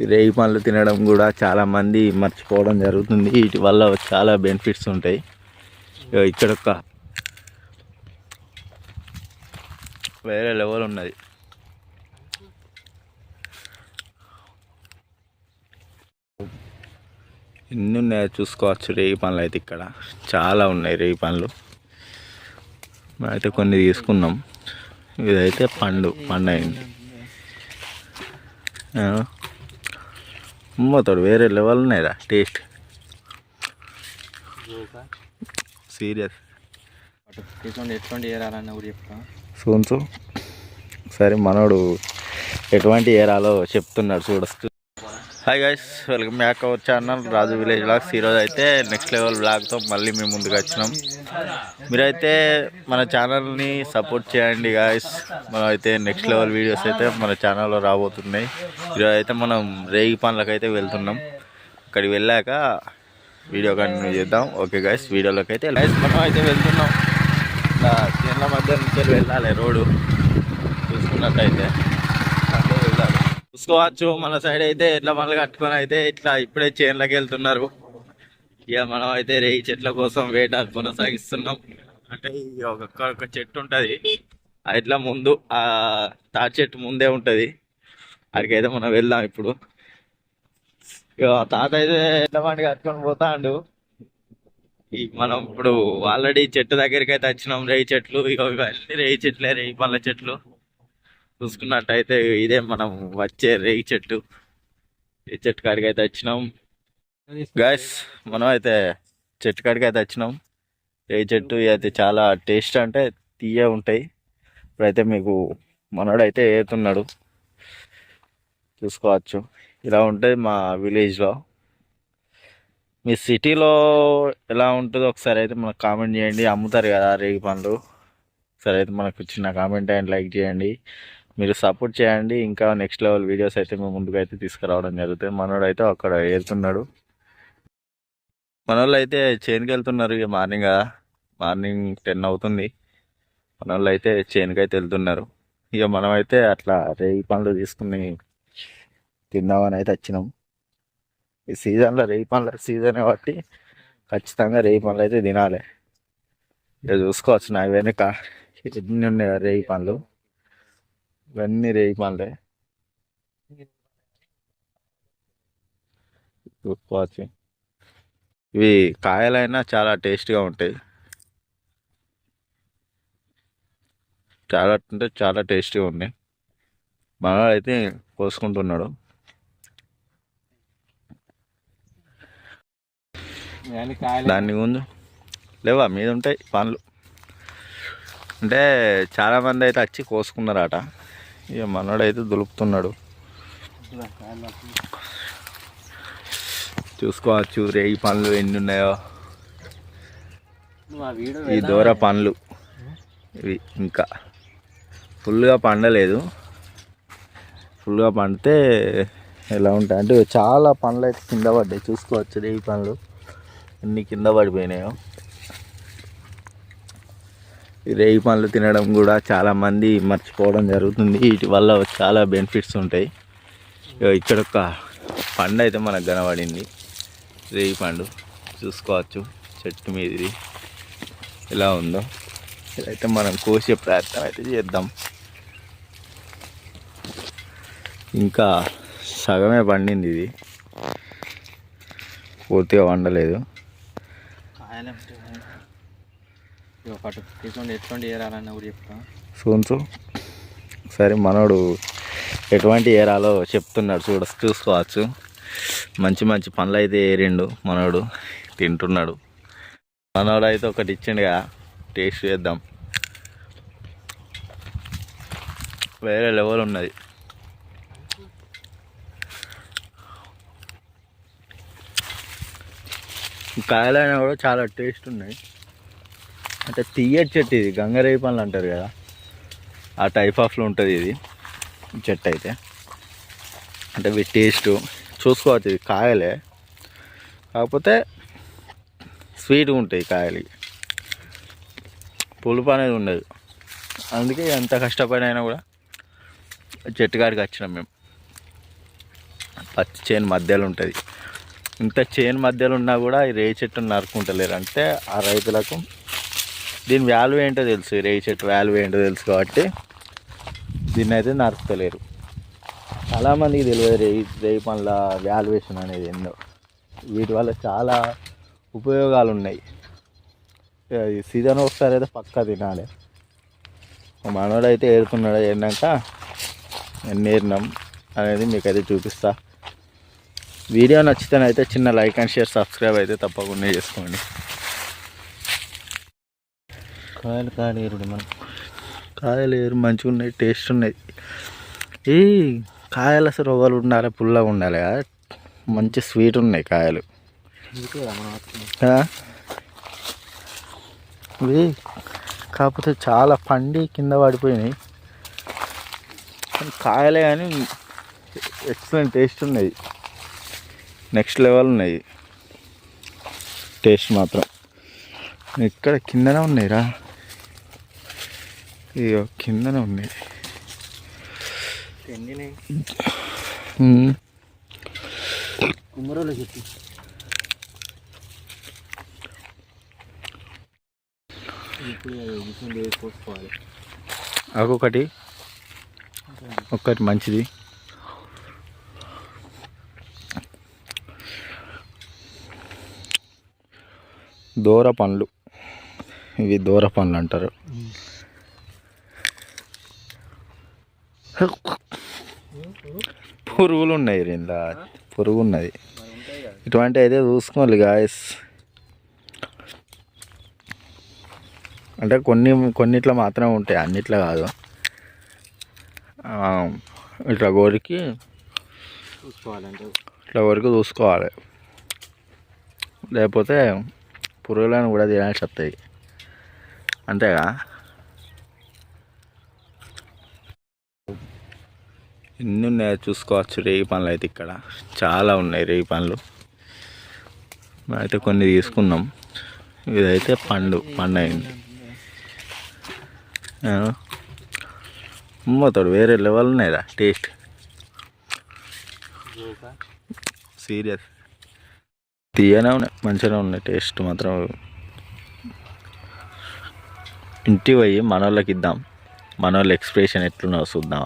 ఈ రేగి పండ్లు తినడం కూడా చాలామంది మర్చిపోవడం జరుగుతుంది. వీటి వల్ల చాలా బెనిఫిట్స్ ఉంటాయి. ఇక్కడ ఒక వేరే లెవెల్ ఉన్నది. ఎన్ని ఉన్నాయో చూసుకోవచ్చు రేగి పండ్లు అయితే ఇక్కడ. చాలా ఉన్నాయి రేగి పండ్లు. అయితే కొన్ని తీసుకున్నాం. ఇదైతే పండు పండు అయింది. అమ్మతాడు వేరే లెవెల్ ఉన్నాయిరా టేస్ట్ సీరియస్ ఎటువంటి ఏరాలన్న కూడా చెప్తా. సోన్సు. సరే మనోడు ఎటువంటి ఏరాలో చెప్తున్నాడు చూడచ్చు hi guys welcome back our channel Raju village vlogs ఈరోజు అయితే నెక్స్ట్ లెవెల్ బ్లాగ్తో మళ్ళీ మేము ముందుకు వచ్చినాం. మీరైతే మన ఛానల్ని సపోర్ట్ చేయండి గాయస్ మనం అయితే నెక్స్ట్ లెవెల్ వీడియోస్ అయితే మన ఛానల్లో రాబోతున్నాయి. ఈరోజు అయితే మనం రేగి పనులకు అయితే వెళ్తున్నాం. అక్కడికి వెళ్ళాక వీడియో కంటిన్యూ చేద్దాం. ఓకే గాయస్ వీడియోలోకి అయితే గైస్ మనం అయితే వెళ్తున్నాం. ఇట్లా చేనుల మధ్య నుంచి వెళ్ళాలి రోడ్డు. చూసుకున్నట్టయితే. చూసుకోవచ్చు మన సైడ్ అయితే ఎట్లా మళ్ళీ కట్టుకొని అయితే ఇట్లా ఇప్పుడే చేనులకు వెళ్తున్నారు. ఇక మనం అయితే రేయి చెట్ల కోసం వేట కొనసాగిస్తున్నాం. అంటే ఒక్కొక్క ఒక చెట్టు ఉంటుంది. ఇట్లా ముందు ఆ తాటి చెట్టు ముందే ఉంటుంది. అక్కడికైతే మనం వెళ్దాం ఇప్పుడు. ఇక తాత అయితే ఎట్లా బండి కట్టుకొని పోతాండు. ఈ మనం ఇప్పుడు ఆల్రెడీ చెట్టు దగ్గరికి అయితే వచ్చినాం. రేయి చెట్లు ఇక ఇవన్నీ రేయి చెట్లే రేయి పళ్ళ చెట్లు. చూసుకున్నట్టయితే ఇదే మనం వచ్చే రేగి చెట్టు. ఈ చెట్టు కాడికి అయితే వచ్చినాం. గాయస్ మనం అయితే చెట్టు కాడికి అయితే వచ్చినాం. రేగి చెట్టు అయితే చాలా టేస్ట్ అంటే తీయ ఉంటాయి. ఇప్పుడైతే మీకు మనోడైతే ఏతున్నాడు. చూసుకోవచ్చు. ఇలా ఉంటుంది మా విలేజ్లో మీ సిటీలో ఎలా ఉంటుందో ఒకసారి అయితే మనకు కామెంట్ చేయండి. అమ్ముతారు కదా రేగి పండ్లు. ఒకసారి అయితే మనకు చిన్న కామెంట్ అండ్ లైక్ చేయండి. మీరు సపోర్ట్ చేయండి. ఇంకా నెక్స్ట్ లెవెల్ వీడియోస్ అయితే మేము ముందుకు అయితే తీసుకురావడం జరుగుతుంది. మనోడు అయితే అక్కడ వెళ్తున్నాడు. మనోళ్ళు అయితే చేనుకి వెళ్తున్నారు ఇక మార్నింగ్. మార్నింగ్ టెన్ అవుతుంది. మనోళ్ళు అయితే చేనుకి అయితే వెళ్తున్నారు. ఇక మనం అయితే అట్లా రేగి పండ్లు తీసుకుని తిందామని అయితే వచ్చినాం. ఈ సీజన్లో రేగి పండ్ల సీజన్ కాబట్టి ఖచ్చితంగా రేగి పండ్లు అయితే తినాలి. ఇక చూసుకోవచ్చు. నా వెనక ఎన్ని ఉన్నాయి రేగి పండ్లు. ఇవన్నీ రేగి పండ్లే చూసుకోవచ్చు ఇవి కాయలైనా చాలా టేస్ట్గా ఉంటాయి. చాలా అంటే చాలా టేస్టీగా ఉన్నాయి. మనవాడు అయితే కోసుకుంటున్నాడు. దాన్ని ముందు లేవా? మీద ఉంటాయి పండ్లు. అంటే చాలా మంది అయితే వచ్చి కోసుకున్నారట. ఇక మనోడు అయితే దులుపుతున్నాడు చూసుకోవచ్చు రేగి పండ్లు ఎన్ని ఉన్నాయో. ఈ దూర పండ్లు ఇవి ఇంకా ఫుల్గా పండలేదు. ఫుల్గా పండితే ఎలా ఉంటాయి? అంటే చాలా పండ్లు అయితే కింద పడ్డాయి. చూసుకోవచ్చు రేగి పండ్లు ఎన్ని కింద పడిపోయినాయో. రేగి పండ్లు తినడం కూడా చాలామంది మర్చిపోవడం జరుగుతుంది. వీటి వల్ల చాలా బెనిఫిట్స్ ఉంటాయి. ఇక్కడ ఒక పండు అయితే మనకు కనబడింది. రేగి పండు. చూసుకోవచ్చు. చెట్టు మీది ఎలా ఉందో. ఇదైతే మనం కోసే ప్రయత్నం అయితే చేద్దాం. ఇంకా సగమే పండింది ఇది. పూర్తిగా వండలేదు. ఒకటి ఎటువంటి ఎటువంటి ఏరాలన్న కూడా చెప్తా. సోన్సు. సరే మనోడు ఎటువంటి ఏరాలో చెప్తున్నాడు చూడ చూసుకోవచ్చు. మంచి మంచి పనులు అయితే ఏరిండు మనోడు తింటున్నాడు. మనోడు అయితే ఒకటి ఇచ్చిండుగా టేస్ట్ చేద్దాం. వేరే లెవెల్ ఉన్నది. కాయలైనా కూడా చాలా టేస్ట్ ఉన్నాయి. అంటే తీయటి చెట్టు ఇది. గంగరేవి పండ్లు అంటారు కదా. ఆ టైప్ ఆఫ్లో ఉంటుంది ఇది. చెట్టు అయితే. అంటే ఇవి టేస్ట్ చూసుకోవచ్చు ఇది కాయలే. కాకపోతే స్వీట్గా ఉంటాయి కాయలు. పులుపు అనేది ఉండదు. అందుకే ఎంత కష్టపడినైనా కూడా చెట్టు కాడికి వచ్చినాం మేము. పచ్చి చేను మధ్యలో ఉంటుంది. ఇంత చేను మధ్యలో ఉన్నా కూడా ఈ రేయి చెట్టును నరుకుంటలేరు అంటే ఆ రైతులకు దీని వాల్యూ ఏంటో తెలుసు ఈ రేయి చెట్టు వాల్యూ ఏంటో తెలుసు కాబట్టి దీన్ని అయితే నరుకుతలేరు. చాలామందికి తెలియదు రేయి రేయి పనుల వాల్యుయేషన్ అనేది ఏందో. వీటి వల్ల చాలా ఉపయోగాలు ఉన్నాయి సీజన్ ఒకసారి అయితే పక్కా తినాలి. మనోడు అయితే ఏరుతున్నాడు ఏరినాక ఎన్ని ఏరినాం అనేది మీకు అయితే చూపిస్తా. వీడియో నచ్చితేనైతే చిన్న లైక్ అండ్ షేర్ సబ్స్క్రైబ్ అయితే తప్పకుండా చేసుకోండి. కాయలు కాయలు ఏరుడు మనం. కాయలు ఏరు మంచిగా ఉన్నాయి టేస్ట్ ఉన్నాయి. ఈ కాయలు అసలు రొగలు ఉండాలి పుల్లగా ఉండాలి. మంచి స్వీట్ ఉన్నాయి కాయలు? ఇవి కాకపోతే చాలా పండి కింద పడిపోయినాయి. కాయలే కానీ ఎక్సలెంట్ టేస్ట్ ఉన్నాయి. నెక్స్ట్ లెవెల్ ఉన్నాయి. టేస్ట్ మాత్రం. ఇక్కడ కిందనే ఉన్నాయిరా ఇక కిందనే చెప్పి వేసుకోవాలి ఒక్కొక్కటి ఒక్కటి మంచిది. దూర పండ్లు. ఇవి దూర పండ్లు అంటారు. పురుగులు ఉన్నాయి ఇందా. పురుగు ఉన్నది ఇటువంటి అయితే చూసుకోవాలి గాయస్ అంటే కొన్ని కొన్నిట్లో మాత్రమే ఉంటాయి అన్నిట్లో కాదు. ఇట్లా చూసుకోవాలంటే. ఇట్లా వరకు చూసుకోవాలి. లేకపోతే పురుగులను కూడా తినాల్సి వస్తాయి. అంతేగా? ఎన్ని ఉన్నాయో చూసుకోవచ్చు రేగి పండ్లు అయితే ఇక్కడ. చాలా ఉన్నాయి రేగి పండ్లు. అయితే కొన్ని తీసుకున్నాం ఇదైతే పండు పండు అయింది. అమ్మతోడు వేరే లెవెల్ ఉన్నాయిరా టేస్ట్. సీరియస్. తీయనే ఉన్నాయి మంచిగానే ఉన్నాయి టేస్ట్ మాత్రం. ఇంటికి పోయి మనోళ్ళకి ఇద్దాం. మనోళ్ళ ఎక్స్ప్రెషన్ ఎట్లున్నా చూద్దాం